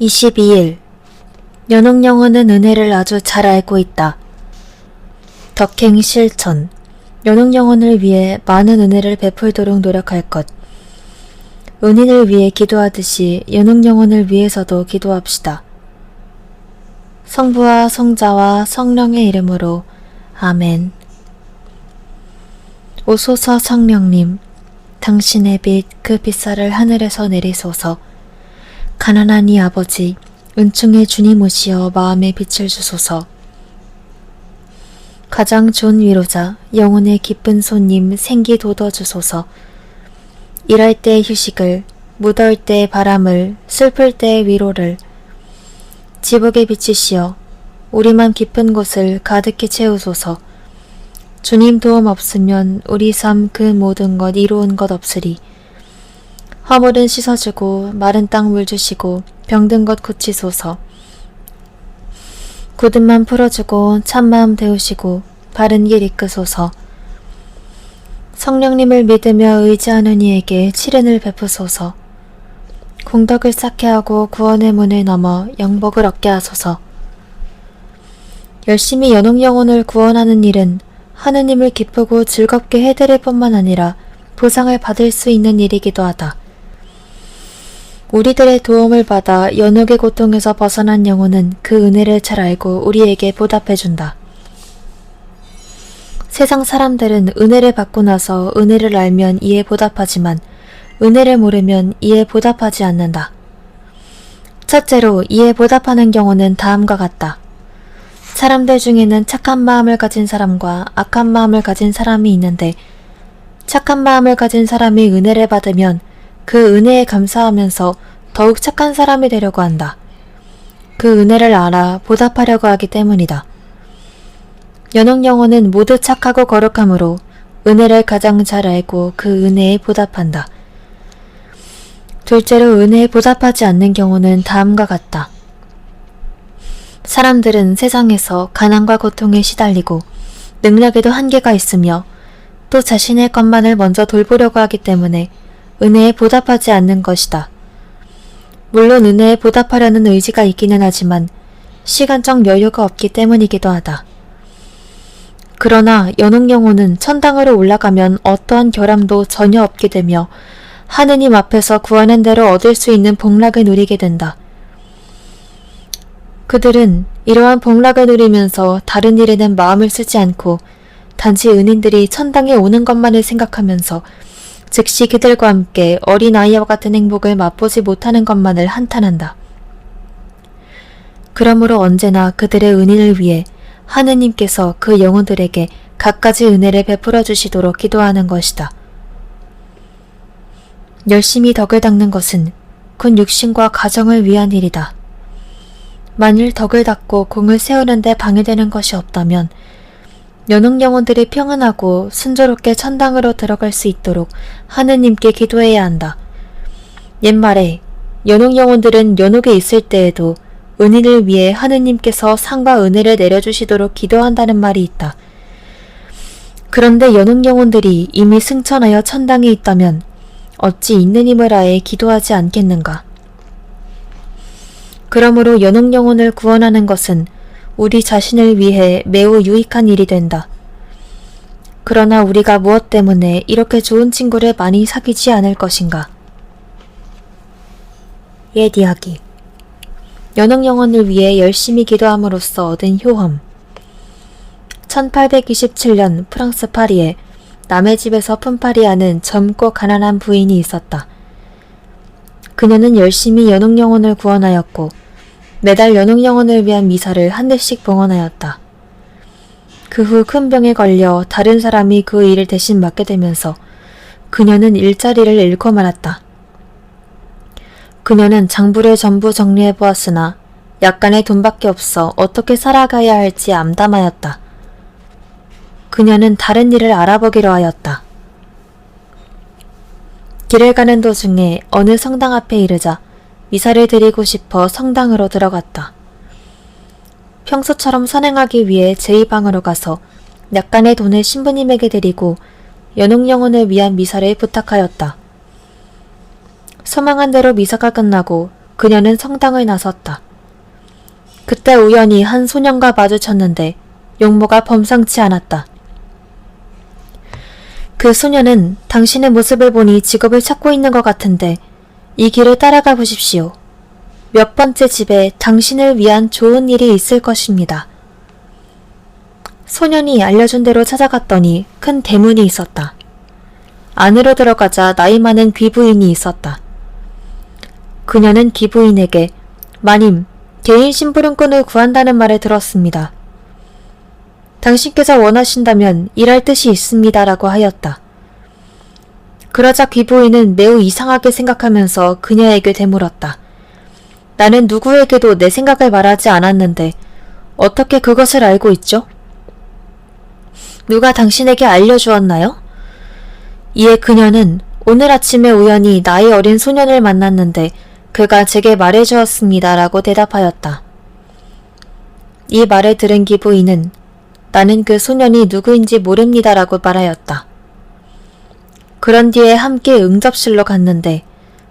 22일 연옥영어는 은혜를 아주 잘 알고 있다. 덕행 실천 연옥영혼을 위해 많은 은혜를 베풀도록 노력할 것. 은인을 위해 기도하듯이 연옥영혼을 위해서도 기도합시다. 성부와 성자와 성령의 이름으로 아멘. 오소서 성령님, 당신의 빛 그 빛살을 하늘에서 내리소서. 가난한 이 아버지, 은총의 주님 오시어 마음에 빛을 주소서. 가장 좋은 위로자, 영혼의 기쁜 손님 생기 돋워 주소서. 일할 때 휴식을, 무더울 때 바람을, 슬플 때 위로를, 지복에 비치시어 우리 만 깊은 곳을 가득히 채우소서. 주님 도움 없으면 우리 삶 그 모든 것 이루은 것 없으리. 화물은 씻어주고 마른 땅 물 주시고 병든 것 고치소서. 굳은 맘 풀어주고 참마음 데우시고 바른 길 이끄소서. 성령님을 믿으며 의지하는 이에게 치른을 베푸소서. 공덕을 쌓게 하고 구원의 문을 넘어 영복을 얻게 하소서. 열심히 연옥 영혼을 구원하는 일은 하느님을 기쁘고 즐겁게 해드릴 뿐만 아니라 보상을 받을 수 있는 일이기도 하다. 우리들의 도움을 받아 연옥의 고통에서 벗어난 영혼은 그 은혜를 잘 알고 우리에게 보답해준다. 세상 사람들은 은혜를 받고 나서 은혜를 알면 이에 보답하지만 은혜를 모르면 이에 보답하지 않는다. 첫째로 이에 보답하는 경우는 다음과 같다. 사람들 중에는 착한 마음을 가진 사람과 악한 마음을 가진 사람이 있는데 착한 마음을 가진 사람이 은혜를 받으면 그 은혜에 감사하면서 더욱 착한 사람이 되려고 한다. 그 은혜를 알아 보답하려고 하기 때문이다. 연옥 영혼은 모두 착하고 거룩함으로 은혜를 가장 잘 알고 그 은혜에 보답한다. 둘째로 은혜에 보답하지 않는 경우는 다음과 같다. 사람들은 세상에서 가난과 고통에 시달리고 능력에도 한계가 있으며 또 자신의 것만을 먼저 돌보려고 하기 때문에 은혜에 보답하지 않는 것이다. 물론 은혜에 보답하려는 의지가 있기는 하지만 시간적 여유가 없기 때문이기도 하다. 그러나 연옥 영혼은 천당으로 올라가면 어떠한 결함도 전혀 없게 되며 하느님 앞에서 구하는 대로 얻을 수 있는 복락을 누리게 된다. 그들은 이러한 복락을 누리면서 다른 일에는 마음을 쓰지 않고 단지 은인들이 천당에 오는 것만을 생각하면서 즉시 그들과 함께 어린아이와 같은 행복을 맛보지 못하는 것만을 한탄한다. 그러므로 언제나 그들의 은인을 위해 하느님께서 그 영혼들에게 갖가지 은혜를 베풀어 주시도록 기도하는 것이다. 열심히 덕을 닦는 것은 곧 육신과 가정을 위한 일이다. 만일 덕을 닦고 공을 세우는데 방해되는 것이 없다면 연옥 영혼들이 평안하고 순조롭게 천당으로 들어갈 수 있도록 하느님께 기도해야 한다. 옛말에 연옥 영혼들은 연옥에 있을 때에도 은인을 위해 하느님께서 상과 은혜를 내려주시도록 기도한다는 말이 있다. 그런데 연옥 영혼들이 이미 승천하여 천당에 있다면 어찌 있는 힘을 아해 기도하지 않겠는가? 그러므로 연옥 영혼을 구원하는 것은 우리 자신을 위해 매우 유익한 일이 된다. 그러나 우리가 무엇 때문에 이렇게 좋은 친구를 많이 사귀지 않을 것인가? 옛 이야기 연옥 영혼을 위해 열심히 기도함으로써 얻은 효험 1827년 프랑스 파리에 남의 집에서 품팔이하는 젊고 가난한 부인이 있었다. 그녀는 열심히 연옥 영혼을 구원하였고 매달 연옥 영혼을 위한 미사를 한 대씩 봉헌하였다. 그 후 큰 병에 걸려 다른 사람이 그 일을 대신 맡게 되면서 그녀는 일자리를 잃고 말았다. 그녀는 장부를 전부 정리해 보았으나 약간의 돈밖에 없어 어떻게 살아가야 할지 암담하였다. 그녀는 다른 일을 알아보기로 하였다. 길을 가는 도중에 어느 성당 앞에 이르자 미사를 드리고 싶어 성당으로 들어갔다. 평소처럼 선행하기 위해 제2방으로 가서 약간의 돈을 신부님에게 드리고 연옥 영혼을 위한 미사를 부탁하였다. 소망한 대로 미사가 끝나고 그녀는 성당을 나섰다. 그때 우연히 한 소년과 마주쳤는데 용모가 범상치 않았다. 그 소년은 당신의 모습을 보니 직업을 찾고 있는 것 같은데 이 길을 따라가 보십시오. 몇 번째 집에 당신을 위한 좋은 일이 있을 것입니다. 소년이 알려준 대로 찾아갔더니 큰 대문이 있었다. 안으로 들어가자 나이 많은 귀부인이 있었다. 그녀는 귀부인에게 마님, 개인 심부름꾼을 구한다는 말을 들었습니다. 당신께서 원하신다면 일할 뜻이 있습니다라고 하였다. 그러자 귀부인은 매우 이상하게 생각하면서 그녀에게 되물었다. 나는 누구에게도 내 생각을 말하지 않았는데 어떻게 그것을 알고 있죠? 누가 당신에게 알려주었나요? 이에 그녀는 오늘 아침에 우연히 나이 어린 소년을 만났는데 그가 제게 말해주었습니다. 라고 대답하였다. 이 말을 들은 기부인은 나는 그 소년이 누구인지 모릅니다. 라고 말하였다. 그런 뒤에 함께 응접실로 갔는데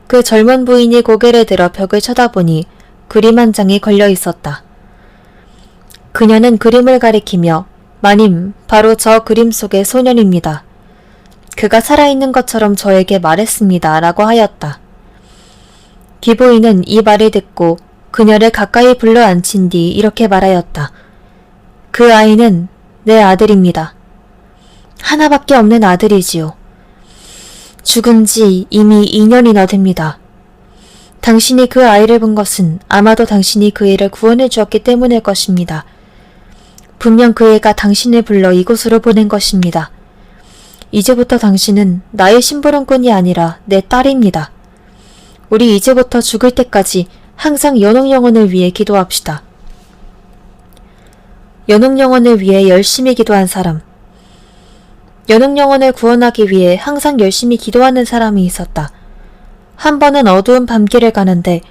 그 젊은 부인이 고개를 들어 벽을 쳐다보니 그림 한 장이 걸려 있었다. 그녀는 그림을 가리키며 마님, 바로 저 그림 속의 소년입니다. 그가 살아있는 것처럼 저에게 말했습니다. 라고 하였다. 기부인은 이 말을 듣고 그녀를 가까이 불러 앉힌 뒤 이렇게 말하였다. 그 아이는 내 아들입니다. 하나밖에 없는 아들이지요. 죽은 지 이미 2년이나 됩니다. 당신이 그 아이를 본 것은 아마도 당신이 그 애를 구원해 주었기 때문일 것입니다. 분명 그 애가 당신을 불러 이곳으로 보낸 것입니다. 이제부터 당신은 나의 심부름꾼이 아니라 내 딸입니다. 우리 이제부터 죽을 때까지 항상 연옥 영혼을 위해 기도합시다. 연옥 영혼을 위해 열심히 기도한 사람. 연옥 영혼을 구원하기 위해 항상 열심히 기도하는 사람이 있었다. 한 번은 어두운 밤길을 가는데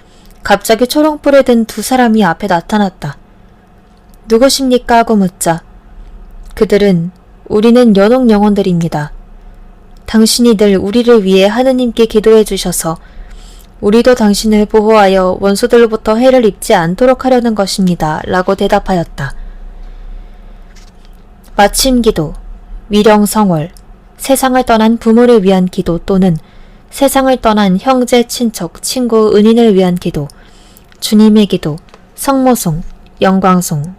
갑자기 초롱불에 든 두 사람이 앞에 나타났다. 누구십니까? 하고 묻자. 그들은 우리는 연옥 영혼들입니다. 당신이 늘 우리를 위해 하느님께 기도해 주셔서 우리도 당신을 보호하여 원수들로부터 해를 입지 않도록 하려는 것입니다. 라고 대답하였다. 마침 기도, 위령성월, 세상을 떠난 부모를 위한 기도 또는 세상을 떠난 형제, 친척, 친구, 은인을 위한 기도, 주님의 기도, 성모송, 영광송,